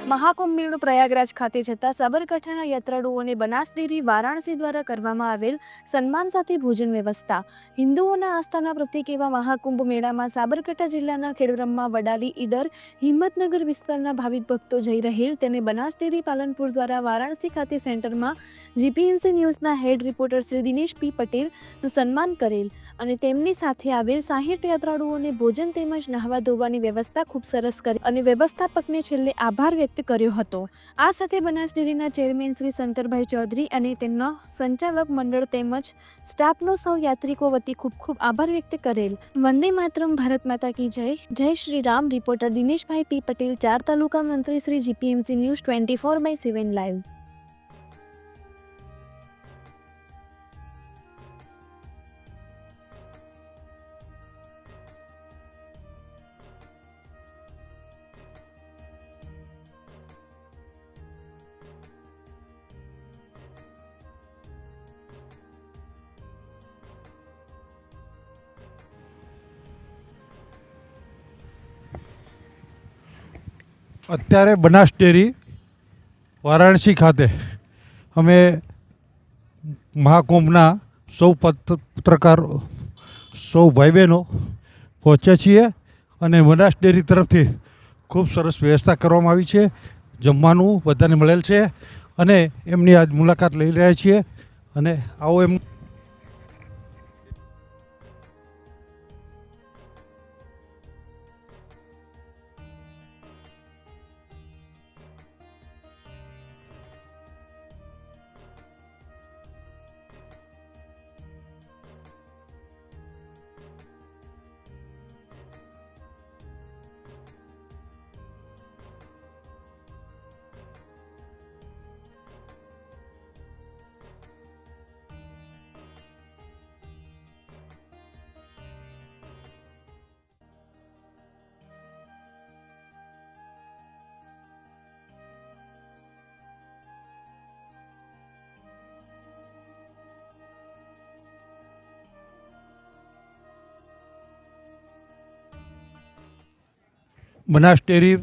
Mahakumbh મેળો પ્રયાગરાજ ખાતે જતા સાબરકાંઠાના યાત્રાળુઓને બનાસ ડેરી વારાણસી દ્વારા કરવામાં આવેલ સન્માન સાથે ભોજન વ્યવસ્થા. હિન્દુઓના આસ્થાના પ્રતિક એવા મહાકુંભ મેળામાં સાબરકાંઠા જિલ્લાના ખેડબ્રહ્મા વડાલી ઈડર, હિંમતનગર વિસ્તારના ભાવિક ભક્તો જઈ રહેલ. તેને બનાસ ડેરી પાલનપુર દ્વારા વારાણસી ખાતે સેન્ટરમાં GPNC ન્યૂઝના head reporter Shri Dinesh P પટેલનું સન્માન કરેલ અને તેમની સાથે આવેલ સાહીઠ યાત્રાળુઓને ભોજન તેમજ નહાવા ધોવાની વ્યવસ્થા ખૂબ સરસ કરી અને વ્યવસ્થાપકને છેલ્લે આભાર વ્યક્ત કર્યો હતો. આ સાથે બનાસ ડેરીના ચેરમેન શ્રી શંકરભાઈ ચૌધરી અને તેમના સંચાલક મંડળ તેમજ સ્ટાફનો સૌ યાત્રિકો વતી ખૂબ ખૂબ આભાર વ્યક્ત કરેલ. વંદે માતરમ, ભારત માતા કી જય. જય શ્રી રામ, રિપોર્ટર દિનેશભાઈ પી પટેલ, ચાર તાલુકા મંત્રી Shri GPMC news twenty four by seven live. અત્યારે બનાસ ડેરી, વારાણસી ખાતે અમે મહાકુંભના સૌ પત્રકારો, સૌ ભાઈ બહેનો પહોંચ્યા છીએ અને બનાસ ડેરી તરફથી ખૂબ સરસ વ્યવસ્થા કરવામાં આવી છે. જમવાનું બધાને મળેલ છે અને એમની આજ મુલાકાત લઈ રહ્યા છીએ અને આવો એમ બનાસ ડેરી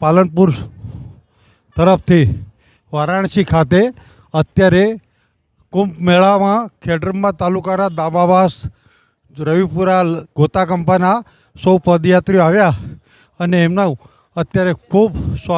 પાલનપુર તરફથી વારાણસી ખાતે અત્યારે કુંભ મેળામાં ખેડરમા તાલુકાના દાબાવાસ, રવિપુરા, ગોતાકંપાના સૌ પદયાત્રીઓ આવ્યા અને એમના અત્યારે ખૂબ સ્વાગત